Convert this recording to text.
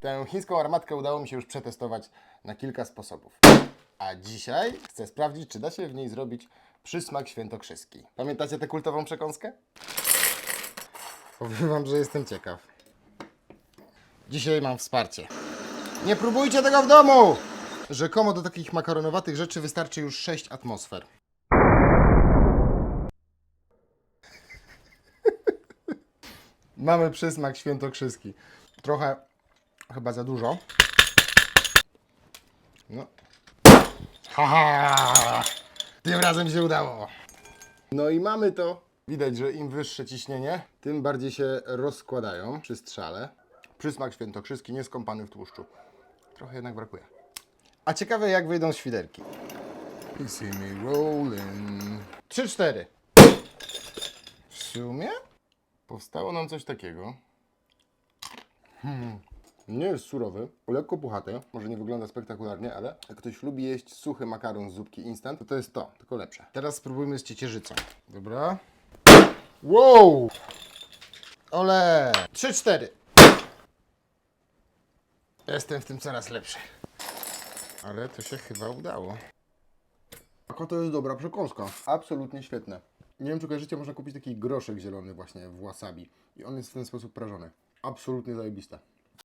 Tę chińską armatkę udało mi się już przetestować na kilka sposobów. A dzisiaj chcę sprawdzić, czy da się w niej zrobić przysmak świętokrzyski. Pamiętacie tę kultową przekąskę? Powiem wam, że jestem ciekaw. Dzisiaj mam wsparcie. Nie próbujcie tego w domu! Rzekomo do takich makaronowatych rzeczy wystarczy już 6 atmosfer. Mamy przysmak świętokrzyski. Trochę chyba za dużo. No. Haha! Tym razem się udało. No i mamy to. Widać, że im wyższe ciśnienie, tym bardziej się rozkładają przy strzale. Przysmak świętokrzyski nieskąpany w tłuszczu. Trochę jednak brakuje. A ciekawe jak wyjdą świderki. You see me rolling. 3-4. W sumie powstało nam coś takiego. Hmm. Nie jest surowy, lekko puchaty. Może nie wygląda spektakularnie, ale jak ktoś lubi jeść suchy makaron z zupki instant, to to jest to, tylko lepsze. Teraz spróbujmy z ciecierzycą. Dobra. Wow! Ole! 3-4. Jestem w tym coraz lepszy. Ale to się chyba udało. Jaka to jest dobra przekąska. Absolutnie świetne. Nie wiem, czy kojarzycie, można kupić taki groszek zielony właśnie w wasabi. I on jest w ten sposób prażony. Absolutnie zajebiste.